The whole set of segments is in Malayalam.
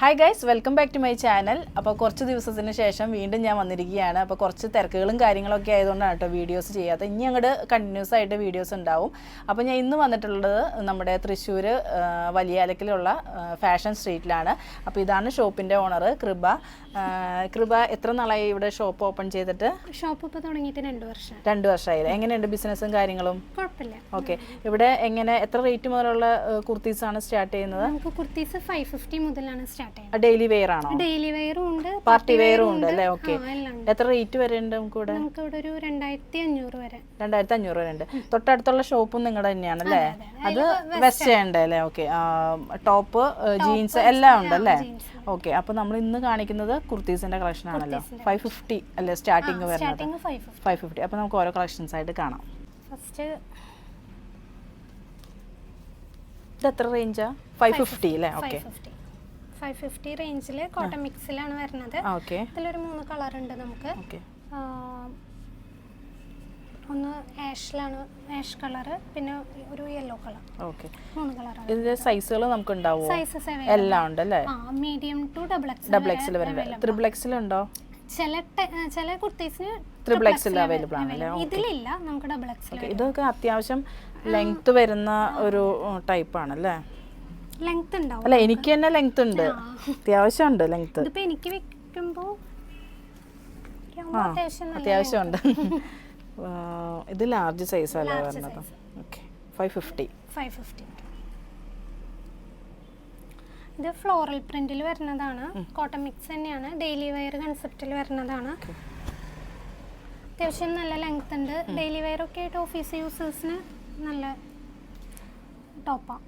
Hi guys welcome back to my channel അപ്പോൾ കുറച്ച് ദിവസത്തിന് ശേഷം വീണ്ടും ഞാൻ വന്നിരിക്കുകയാണ്. അപ്പോൾ കുറച്ച് തിരക്കുകളും കാര്യങ്ങളൊക്കെ ആയതുകൊണ്ടാണ് കേട്ടോ വീഡിയോസ് ചെയ്യാത്തത്. ഇനി അങ്ങോട്ട് കണ്ടിന്യൂസ് ആയിട്ട് വീഡിയോസ് ഉണ്ടാവും. അപ്പോൾ ഞാൻ ഇന്ന് വന്നിട്ടുള്ളത് നമ്മുടെ തൃശ്ശൂർ വലിയാലക്കിലുള്ള ഫാഷൻ സ്ട്രീറ്റിലാണ് അപ്പോൾ ഇതാണ് ഷോപ്പിന്റെ ഓണർ കൃപ. കൃപ എത്ര നാളായി ഇവിടെ ഷോപ്പ് ഓപ്പൺ ചെയ്തിട്ട്? ഷോപ്പ് ഇപ്പോൾ തുടങ്ങിയിട്ട് രണ്ട് വർഷം. രണ്ട് വർഷമായില്ലേ? എങ്ങനെയുണ്ട് ബിസിനസ്സും കാര്യങ്ങളും? കുഴപ്പമില്ല. ഓക്കെ ഇവിടെ എങ്ങനെ എത്ര റേറ്റ് മുതലുള്ള കുർത്തീസാണ് സ്റ്റാർട്ട് ചെയ്യുന്നത്? നമുക്ക് കുർത്തീസ് ഫൈവ് ഫിഫ്റ്റി മുതലാണ് സ്റ്റാർട്ട് ഡെയിലി വെയർ ആണോ? ഡെയിലി വെയറും ഉണ്ട് പാർട്ടി വെയറും ഉണ്ട് അല്ലേ? ഓക്കെ എത്ര റേറ്റ് വരെ ഉണ്ട് നമുക്ക് ഇവിടെ നമുക്ക് ഇവിടെ ഒരു രണ്ടായിരത്തി അഞ്ഞൂറ് വരെ. രണ്ടായിരത്തി അഞ്ഞൂറ് വരെ ഉണ്ട്. തൊട്ടടുത്തുള്ള ഷോപ്പും നിങ്ങളുടെ തന്നെയാണ് അല്ലേ? അത് വെസ്റ്റ് ഉണ്ട് അല്ലേ? ഓക്കെ ടോപ്പ് ജീൻസ് എല്ലാം ഉണ്ട് അല്ലേ? ഓക്കെ അപ്പോൾ നമ്മൾ ഇന്ന് കാണിക്കുന്നത് കുർത്തീസിന്റെ കളക്ഷൻ ആണല്ലോ? ഫൈവ് ഫിഫ്റ്റി അല്ലേ സ്റ്റാർട്ടിങ് വരുന്നത്? ഫൈവ് ഫിഫ്റ്റി അപ്പോൾ നമുക്ക് ഓരോ കളക്ഷൻസ് ആയിട്ട് കാണാം. ഫസ്റ്റ് ഇത് എത്ര റേഞ്ചാ ഫൈവ് ഫിഫ്റ്റി അല്ലേ? ഓക്കെ ഫൈവ് ഫിഫ്റ്റി റേഞ്ചിൽ കോട്ടൺ മിക്സിലാണ് വരുന്നത്. ഇതിലൊരു മൂന്ന് കളർ ഉണ്ട് നമുക്ക്. ഒന്ന് ആഷിലാണ് ആഷ് കളർ പിന്നെ ഒരു യെല്ലോ കളർ ഓക്കെ. മൂന്ന് കളറാണ് ഇതിന്റെ സൈസുകൾ നമുക്ക് ഉണ്ടാവും സൈസസ് എല്ലാം ഉണ്ട് അല്ലേ? Medium to double X double എക്സിൽ വരുന്നത്. ത്രിബിൾ എക്സിൽ ഉണ്ടോ? ചില ചില കുർത്തീസിന് ട്രിപ്പിൾ എക്സിൽ അവൈലബിൾ ആണ് ഇതിലില്ല നമുക്ക് ഡബിൾ എക്സിൽ ഇതൊക്കെ അത്യാവശ്യം ലെങ്ത് വരുന്ന ഒരു ടൈപ്പ് ആണ് അല്ലേ ലെങ്ത് ഉണ്ടാവും അല്ല എനിക്ക് തന്നെ ലെങ്ത് ഉണ്ട്. അത്യാവശ്യം ഉണ്ട് ലെങ്ത് ഇതിപ്പോ എനിക്ക് വെക്കുമ്പോ അത്യാവശ്യം ഉണ്ട്. ഇത് ലാർജ് സൈസ് അല്ലേ പറഞ്ഞത് okay five fifty five fifty ഇത് ഫ്ലോറൽ പ്രിന്റിൽ വരുന്നതാണ്. കോട്ടൺ മിക്സ് തന്നെയാണ്. ഡെയിലി വെയർ കൺസെപ്റ്റിൽ വരുന്നതാണ്. അത്യാവശ്യം നല്ല ലെങ്ത് ഉണ്ട്. ഡെയിലി വെയർ ഒക്കെ ആയിട്ട് ഓഫീസ് യൂസേഴ്സിന് നല്ല ടോപ്പാണ്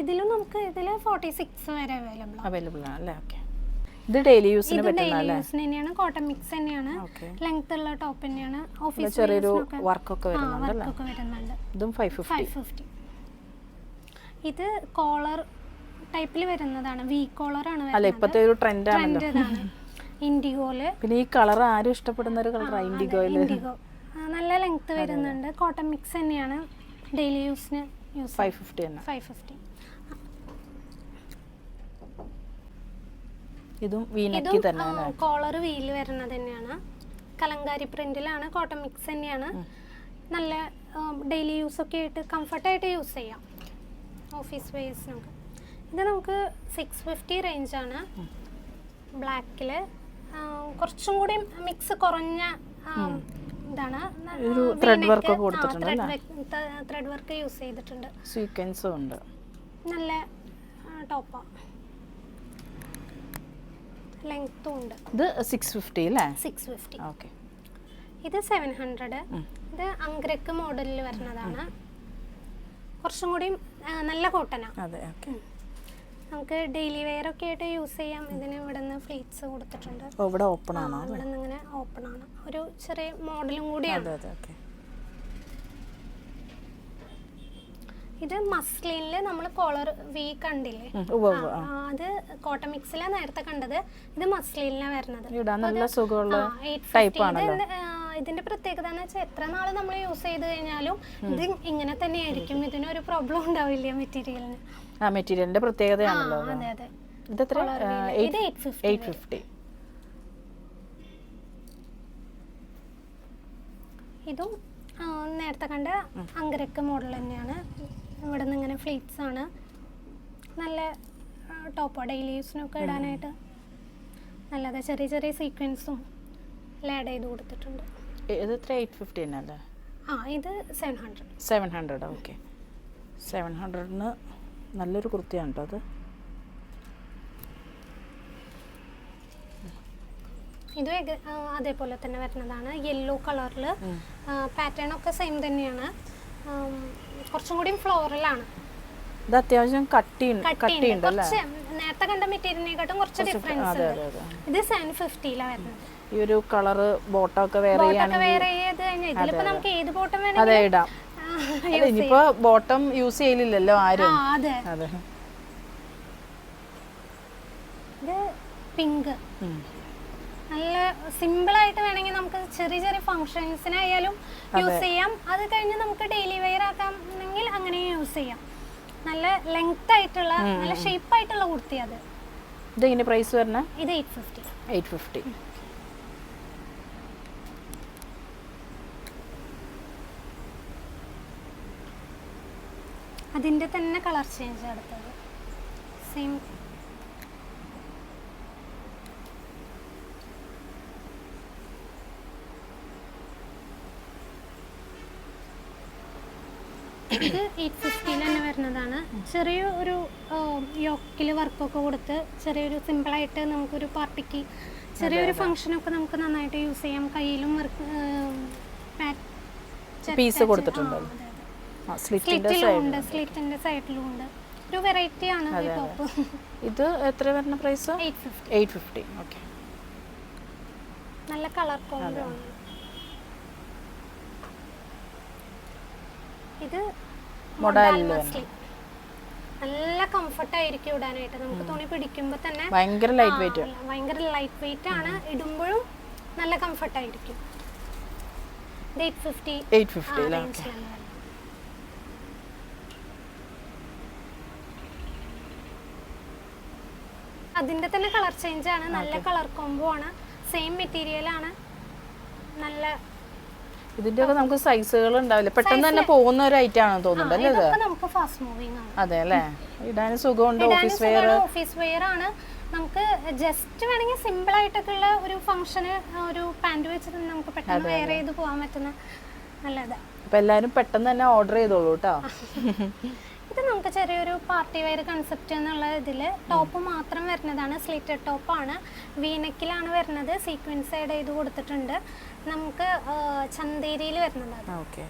ഇതിലും നമുക്ക് ഇതിൽ ഫോർട്ടി സിക്സ് വരെ അവൈലബിൾ അവൈലബിൾ ആണ് അല്ലേ? ഓക്കെ ഇത് ഡെയിലി യൂസിന് ഇത് പറ്റുന്ന ഡെയിലി അല്ലേ? തന്നെയാണ്. കോട്ടൺ മിക്സ് തന്നെയാണ്. ലെങ്ത് ഉള്ള ടോപ്പ് തന്നെയാണ്. ഓഫീസ് ചെറിയൊരു വർക്കൊക്കെ ഒക്കെ വരുന്നുണ്ട് ഇതും ഫൈവ് ഫിഫ്റ്റി ഇത് കോളർ ടൈപ്പിൽ വരുന്നതാണ്. വി കോളർ ആണ് അല്ല ഇപ്പത്തെ ഒരു ട്രെൻഡ് ആണല്ലോ. ഇതാണ്. ഇൻഡിഗോൽ പിന്നെ ഈ കളർ ആരും ഇഷ്ടപ്പെടുന്ന ഒരു കളർ ഇൻഡിഗോയിൽ ഇൻഡിഗോ നല്ല ലെങ്ത് വരുന്നുണ്ട്. കോട്ടൺ മിക്സ് തന്നെയാണ് ഡെയിലി യൂസിന് യൂസ് ഫൈവ് ഫിഫ്റ്റി തന്നെ ഫൈവ് ഫിഫ്റ്റി ഇതും വീനക്കി തന്നെയാണ് കോളർ വീൽ വരുന്നത് തന്നെയാണ്. കലങ്കാരി പ്രിന്റിലാണ് കോട്ടൺ മിക്സ് തന്നെയാണ്. നല്ല ഡെയിലി യൂസ് ഒക്കെ ആയിട്ട് കംഫർട്ടായിട്ട് യൂസ് ചെയ്യാം. ഓഫീസ് വേസിനൊക്കെ ഇത് നമുക്ക് സിക്സ് ഫിഫ്റ്റി റേഞ്ചാണ് ബ്ലാക്കിൽ കുറച്ചും കൂടി മിക്സ് കുറഞ്ഞ ഇതാണ്. ഒരു ത്രെഡ് വർക്ക് ഒക്കെ കൊടുത്തിട്ടുണ്ട് ത്രെഡ് വർക്ക് യൂസ് ചെയ്തിട്ടുണ്ട്. സീക്വൻസും ഉണ്ട്. നല്ല ടോപ്പാണ് ലെങ്ത്തും ഉണ്ട്. ഇത് സിക്സ് ഫിഫ്റ്റി അല്ലേ? സിക്സ് ഫിഫ്റ്റി ഓക്കെ ഇത് സെവൻ ഹൺഡ്രഡ് ഇത് അങ്ക്രക്ക് മോഡലിൽ വരുന്നതാണ്. കുറച്ചും കൂടി നല്ല കോട്ടനാണ് അതെ ഓക്കെ നമുക്ക് ഡെയിലി വെയർ ഒക്കെ ആയിട്ട് യൂസ് ചെയ്യാം. ഇതിന് ഇവിടെ നിന്ന് ഫ്ലീറ്റ്സ് കൊടുത്തിട്ടുണ്ട് ഇവിടെ ഓപ്പൺ ആണ്? ഇവിടെ നിന്ന് ഇങ്ങനെ ഓപ്പൺ ആണ്. ഒരു ചെറിയ മോഡലും കൂടിയാണ്. അതെ അതെ ഓക്കേ ഇത് മസ്ലിനിൽ നമ്മൾ കോളർ വി കണ്ടില്ലേ? അത് കോട്ടൺ മിക്സിലാണ് നേരത്തെ കണ്ടത്. ഇത് മസ്ലിനിലാണ് വരുന്നത്. ഇടാൻ നല്ല സുഖമുള്ള ആ, 850. ടൈപ്പ് ആണല്ലോ ഇത് ആ, ഇതിന്റെ പ്രത്യേകത എന്ന് വെച്ചാൽ എത്ര നാൾ നമ്മൾ യൂസ് ചെയ്ത് കഴിഞ്ഞാലും ഇത് ഇങ്ങനെ തന്നെ ആയിരിക്കും ഇതിനൊരു പ്രോബ്ലം ഉണ്ടാവില്ല മെറ്റീരിയലിന് ആ മെറ്റീരിയലിന്റെ പ്രത്യേകതയാണല്ലോ അത്. അതെ അതെ. ഇത് എത്ര? ഫിഫ്റ്റി എയ്റ്റ് ഫിഫ്റ്റി ഇതും നേരത്തെ കണ്ട അങ്കരക്ക് മോഡൽ തന്നെയാണ്. ഇവിടെ നിന്ന് ഇങ്ങനെ ഫ്ലീറ്റ്സ് ആണ്. നല്ല ടോപ്പോ ഡെയിലി യൂസിനൊക്കെ ഇടാനായിട്ട്. നല്ലത്. ചെറിയ ചെറിയ സീക്വൻസും ആഡ് ചെയ്ത് കൊടുത്തിട്ടുണ്ട്. ഇത് എത്ര എയ്റ്റ് ഫിഫ്റ്റി തന്നെ അല്ലേ? ആ ഇത് seven hundred seven hundred okay seven ഹൺഡ്രഡിന് നല്ലൊരു കുർത്തിയാണ് കേട്ടോ അത്. ഇതും അതേപോലെ തന്നെ വരുന്നതാണ്. യെല്ലോ കളറിൽ പാറ്റേൺ ഒക്കെ സെയിം തന്നെയാണ്. കുറച്ചും കൂടി ഫ്ലോറലാണ് ഇത് അത്യാവശ്യം കട്ടി കട്ടി കട്ടിയുണ്ട് നേരത്തെ കണ്ട മെറ്റീരിയലിനെക്കാട്ടും കുറച്ച് ഡിഫറൻസ് ഇത് സെവൻ ഫിഫ്റ്റിയിലാണ് വരുന്നത്. ഈ ഒരു കളറ് ബോട്ടമൊക്കെ വേറെ അതെ ഇടാം. ഇനിയിപ്പോ ബോട്ടം യൂസ് ചെയ്യലില്ലല്ലോ ആരും. അതെ. പിങ്ക്. നല്ല സിമ്പിൾ ആയിട്ട് വേണമെങ്കിൽ നമുക്ക് ചെറിയ ചെറിയ ഫങ്ഷൻസിനായാലും യൂസ് ചെയ്യാം. അത് കഴിഞ്ഞ് നമുക്ക് ഡെയിലി വെയർ ആക്കാമെങ്കിൽ അങ്ങനെ യൂസ് ചെയ്യാം. നല്ല ലെങ്ത് ആയിട്ടുള്ള നല്ല ഷേപ്പ് ആയിട്ടുള്ള കുർത്തി അത്. ഇത് പ്രൈസ് വരണ? ഇത് എയ്റ്റ് ഫിഫ്റ്റി എയ്റ്റ് ഫിഫ്റ്റി അതിന്റെ തന്നെ കളർ ചേഞ്ച് അടുത്തത്. സെയിം ഇത് എയ്റ്റ് ഫിഫ്റ്റിയിൽ തന്നെ വരുന്നതാണ്. ചെറിയ ഒരു യോക്കിൽ വർക്കൊക്കെ കൊടുത്ത് ചെറിയൊരു സിമ്പിളായിട്ട് നമുക്കൊരു പാർട്ടിക്ക് ചെറിയൊരു ഫംഗ്ഷനൊക്കെ നമുക്ക് നന്നായിട്ട് യൂസ് ചെയ്യാം. കയ്യിലും വർക്ക് പീസ് സ്ലിറ്റിന്റെ സ്ലിറ്റിലും ഉണ്ട് സ്ലിറ്റിന്റെ സൈഡിലും ഉണ്ട്. ഒരു വെറൈറ്റി ആണ് ടോപ്പ് ഇത് എത്ര വരുന്ന പ്രൈസ് എയ്റ്റ് ഫിഫ്റ്റി ഓക്കെ നല്ല കളർ കോംബോ ആണ്. ഇത് മൊഡാലിൽ നല്ല കംഫർട്ട് ആയിരിക്കും ഇടാനായിട്ട്. നമുക്ക് തുണി പിടിക്കുമ്പോൾ തന്നെ ഭയങ്കര ലൈറ്റ് വെയിറ്റ് ഭയങ്കര ലൈറ്റ് വെയിറ്റ് ആണ്. ഇടുമ്പോഴും നല്ല കംഫർട്ട് ആയിരിക്കും. ഇത് എയ്റ്റ് ഫിഫ്റ്റി എയ്റ്റ് ഫിഫ്റ്റി അല്ലേ ഓക്കെ അതിന്റെ തന്നെ കളർ ചേഞ്ച് ആണ്. നല്ല കളർ കോംബോ ആണ്. സെയിം മെറ്റീരിയൽ ആണ്. നല്ല ഇതിന്റെ ഒക്കെ നമുക്ക് സൈസുകൾ ഉണ്ടാവില്ല? പെട്ടെന്ന് തന്നെ പോകുന്ന ഒരു ഐറ്റം ആണെന്ന് തോന്നുന്നുണ്ട് അല്ലേ ഇത്? നമുക്ക് ഫാസ്റ്റ് മൂവിങ് ആണ്. അതെ അല്ലേ? ഇടാൻ സുഖമുണ്ട് ഓഫീസ് വെയർ ഓഫീസ് വെയർ ആണ്. നമുക്ക് ജസ്റ്റ് വേണമെങ്കിൽ സിമ്പിൾ ആയിട്ടൊക്കെ ഉള്ള ഒരു ഫംഗ്ഷന് ഒരു പാന്റ് വെച്ചിട്ട് നമുക്ക് പെട്ടെന്ന് വെയർ ചെയ്ത് പോകാൻ പറ്റുന്ന നല്ലതാ. അപ്പൊ എല്ലാരും പെട്ടെന്ന് തന്നെ ഓർഡർ ചെയ്തോളൂ കേട്ടോ. ഇത് നമുക്ക് ചെറിയൊരു പാർട്ടി വെയർ കൺസെപ്റ്റ് എന്നുള്ള ഇതിൽ ടോപ്പ് മാത്രം വരുന്നതാണ്. സ്ലിറ്റഡ് ടോപ്പാണ് വീനക്കിലാണ് വരുന്നത്. സീക്വൻസ് ആഡ് ചെയ്ത് കൊടുത്തിട്ടുണ്ട്. നമുക്ക് ചന്തേരിയിൽ വരുന്നതാണ് okay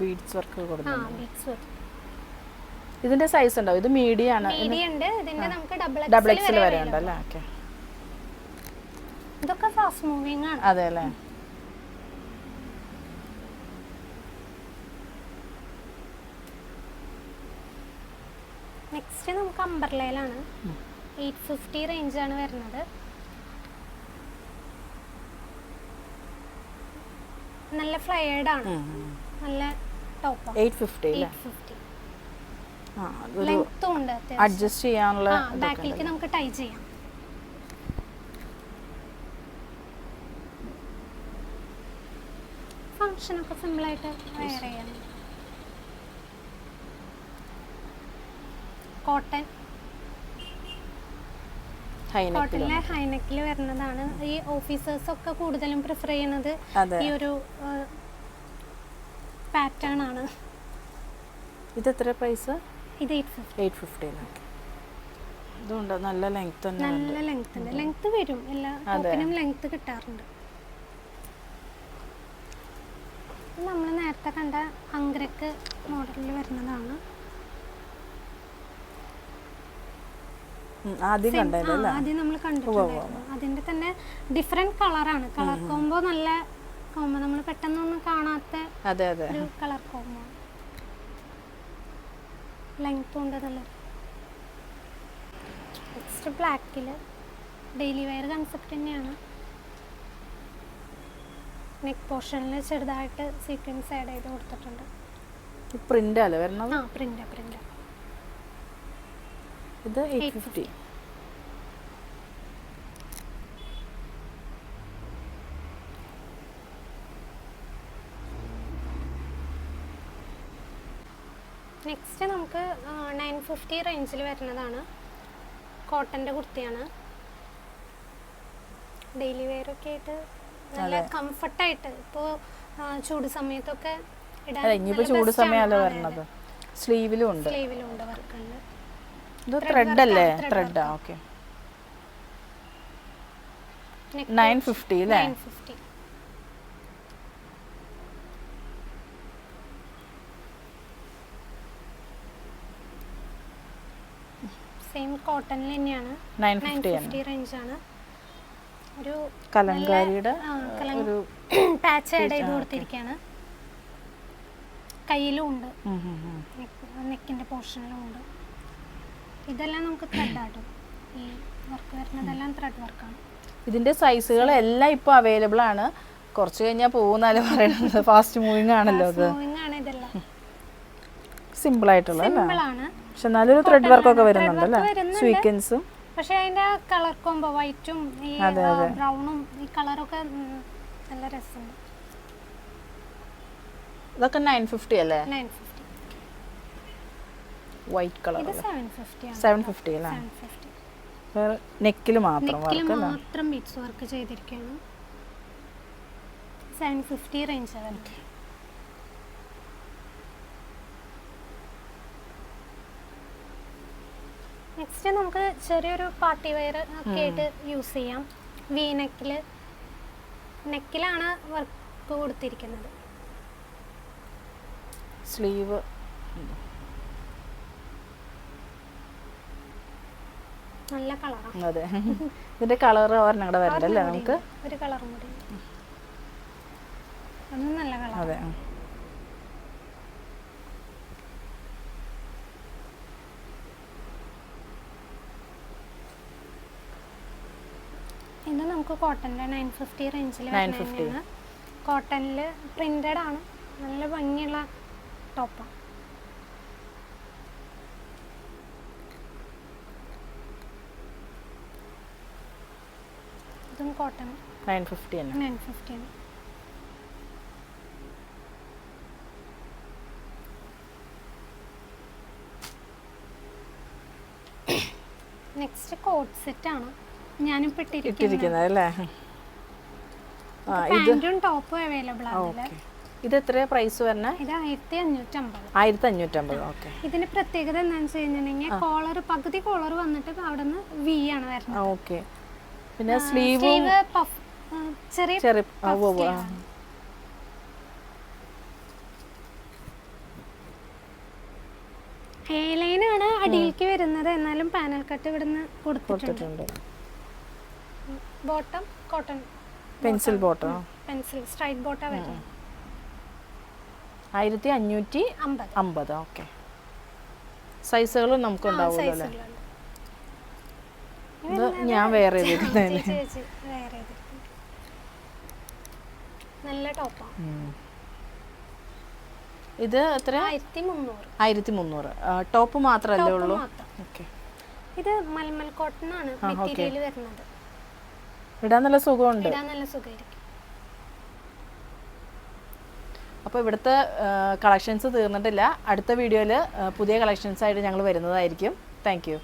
beads work beads work ഇതിന്റെ സൈസ് ഉണ്ടാവും ഇത് മീഡിയം ആണ്. മീഡിയം ഉണ്ട്. ഇതിന്റെ നമുക്ക് ഡബിൾ ഡബിൾ എക്സിൽ വരെ ഉണ്ടല്ലേ ഓക്കെ ഇതൊക്കെ ഫാസ്റ്റ് മൂവിങ് ആണ്. അതെ അല്ലേ? നെക്സ്റ്റ് നമുക്ക് അമ്പർലയിലാണ്. എയ്റ്റ് ഫിഫ്റ്റി റേഞ്ചാണ് വരുന്നത്. നല്ല ഫ്ലയേർഡ് ആണ് നല്ല ടോപ്പ്. എയ്റ്റ് ഫിഫ്റ്റി ലെങ്ത്തും ഉണ്ട് അഡ്ജസ്റ്റ് ചെയ്യാനുള്ള ബാക്കിലേക്ക് നമുക്ക് ടൈ ചെയ്യാം. ഫങ്ഷനൊക്കെ സിമ്പിളായിട്ട് വെയർ ചെയ്യാം. കോട്ടൺ. കോട്ടണിലെ ഹൈനെക്കിൽ വരുന്നതാണ്. ഈ ഓഫീസേഴ്സ് ഒക്കെ കൂടുതലും പ്രിഫർ ചെയ്യുന്നത് ഈ ഒരു പാറ്റേൺ ആണ്. ഇത് എത്ര പ്രൈസ് ഇത് എയ്റ്റ് ഫിഫ്റ്റി. എയ്റ്റ് ഫിഫ്റ്റിയിലൊക്കെ ഇതുണ്ട്. നല്ല ലെങ്ത് നല്ല ലെങ്ത് ഉണ്ട് ലെങ്ത് വരും. എല്ലാ ടോപ്പിനും ലെങ്ത് കിട്ടാറുണ്ട്. നമ്മൾ നേരത്തെ കണ്ട അങ്ക്രക്ക് മോഡലിൽ വരുന്നതാണ്. ആദ്യം നമ്മൾ കണ്ടിട്ടുണ്ടായിരുന്നു അതിന്റെ തന്നെ ഡിഫറെന്റ് കളറാണ് കളർ കോംബോ നല്ല കോംബോ നമ്മൾ പെട്ടെന്നൊന്നും കാണാത്ത ഒരു കളർ കോംബോ ലെങ്ത് ഉണ്ട് നല്ല നെക്സ്റ്റ് ബ്ലാക്കിൽ ഡെയിലി വെയർ കൺസെപ്റ്റ് തന്നെയാണ്. നെക്ക് പോർഷനിൽ ചെറുതായിട്ട് സീക്വൻസ് ആഡ് ചെയ്ത് കൊടുത്തിട്ടുണ്ട്. ആ പ്രിന്റ് പ്രിന്റ് ഇത് എയ്റ്റ് ഫിഫ്റ്റി നെക്സ്റ്റ് നമുക്ക് നയൻ ഫിഫ്റ്റി റേഞ്ചിൽ വരുന്നതാണ്. കോട്ടന്റെ കുർത്തിയാണ്. ഡെയിലി വെയർ ഒക്കെ ആയിട്ട് നല്ല കംഫർട്ടായിട്ട് ഇപ്പോൾ ചൂട് സമയത്തൊക്കെ ഇടാൻ അല്ല ചൂട് സമയമല്ല വരണത്. സ്ലീവിലും ഉണ്ട്. സ്ലീവിലും ഉണ്ട് വർക്കുണ്ട് ഇത് ത്രെഡ് അല്ലേ? ത്രെഡാ ഓക്കെ നയൻ ഫിഫ്റ്റി അല്ലേ? സെയിം കോട്ടണിൽ തന്നെയാണ്. നയൻ ഫിഫ്റ്റി ആണ്. റേഞ്ചാണ് ഒരു കലങ്കാരിയുടെ ഒരു പാച്ച് ആഡ് ചെയ്ത് കൊടുത്തിരിക്കുകയാണ് കയ്യിലും ഉണ്ട്. നെക്കിന്റെ പോർഷനിലും ഉണ്ട്. ഇതെല്ലാം നമുക്ക് ത്രെഡ് ആട്ടും ഈ വർക്ക് വരുന്നതെല്ലാം ത്രെഡ് വർക്കാണ് ഇതിന്റെ സൈസുകൾ എല്ലാം ഇപ്പോൾ അവൈലബിൾ ആണ്. കുറച്ച് കഴിഞ്ഞാൽ പോകുന്നാലും പറയണത്. ഫാസ്റ്റ് മൂവിങ് ആണല്ലോ അത്. സിമ്പിൾ ആയിട്ടുള്ള പക്ഷെ നല്ലൊരു ത്രെഡ് വർക്ക് ഒക്കെ വരുന്നുണ്ട് അല്ലേ? സ്വീക്കൻസും പക്ഷെ അതിന്റെ കളർ കോംബോ വൈറ്റും ഈ. ബ്രൗണും ഈ കളറൊക്കെ നല്ല രസമുണ്ട്. ഇതൊക്കെ നയൻ ഫിഫ്റ്റി അല്ലേ? Nine fifty white colour seven fifty അല്ലേ? നെക്കിൽ മാത്രം വർക്ക് മാത്രം ബീറ്റ്സ് വർക്ക് ചെയ്തിരിക്കുകയാണ്. സെവൻ ഫിഫ്റ്റി റേഞ്ച് വരുന്നത് നെക്സ്റ്റ് നമുക്ക് ചെറിയൊരു പാർട്ടി വെയർ ഒക്കെ ആയിട്ട് യൂസ് ചെയ്യാം. വി നെക്കിൽ നെക്കിലാണ് വർക്ക് കൊടുത്തിരിക്കുന്നത്. സ്ലീവ് നല്ല കളറാണ് അതെ. ഇതിന്റെ കളർ ഒരെണ്ണം കൂടെ വരണ്ടല്ലേ നമുക്ക്? ഒരു കളറും കൂടി അതും നല്ല കളർ അതെ. ഇത് നമുക്ക് കോട്ടന്റെ നയൻ ഫിഫ്റ്റി റേഞ്ചിൽ 950. വരുന്നതാണ് കോട്ടണിൽ പ്രിന്റഡ് ആണ്. നല്ല ഭംഗിയുള്ള ടോപ്പാണ് ഇതും കോട്ടൺ. നയൻ ഫിഫ്റ്റി തന്നെ. നയൻ ഫിഫ്റ്റി ആണ്. നെക്സ്റ്റ് കോട്ട് സെറ്റ് ആണ്. ഞാനിപ്പോൾ ഇട്ടിരിക്കുന്നത്. അല്ലേ? പാന്റും ടോപ്പും അവൈലബിൾ ആണ് ഇത് എത്രയാ പ്രൈസ് വരണേ ഇത് ആയിരത്തി അഞ്ഞൂറ്റമ്പത് ആയിരത്തി അഞ്ഞൂറ്റമ്പത് ഓക്കെ. ഇതിന്റെ പ്രത്യേകത എന്താണെന്ന് വെച്ച് കഴിഞ്ഞിട്ടുണ്ടെങ്കിൽ കോളർ പകുതി കോളർ വന്നിട്ട് അവിടെ നിന്ന് വി ആണ് വരുന്നത്. ഓക്കെ. പിന്നെ സ്ലീവും ചെറിയ ചെറിയ ആണ്. അടിയിലേക്ക് വരുന്നത്. എന്നാലും പാനൽ കട്ട് ഇവിടുന്ന് കൊടുത്തിട്ടുണ്ട്. Bottom cotton. പെൻസിൽ ബോട്ടോ. പെൻസിൽ സ്ട്രൈറ്റ് ബോട്ടാ വരുന്നത്. ആയിരത്തി അഞ്ഞൂറ്റി അമ്പത്. അമ്പത് ഓക്കെ. സൈസുകളും നമുക്ക് ഉണ്ടാവുമല്ലോ അല്ലേ? ഇത് ഞാൻ വേറെ. നല്ല ടോപ്പാണ് ഇത് എത്ര? ആയിരത്തി മുന്നൂറ് ടോപ്പ് മാത്രമല്ലേ ഉള്ളൂ? ഇത് മൽമൽ കോട്ടൺ ആണ് മെറ്റീരിയൽ വരുന്നത്. ഇടാൻ നല്ല സുഖമുണ്ട്. ഇടാൻ നല്ല സുഖമായിരിക്കും. അപ്പോൾ ഇവിടുത്തെ കളക്ഷൻസ് തീർന്നിട്ടില്ല. അടുത്ത വീഡിയോയിൽ പുതിയ കളക്ഷൻസ് ആയിട്ട് ഞങ്ങൾ വരുന്നതായിരിക്കും. Thank you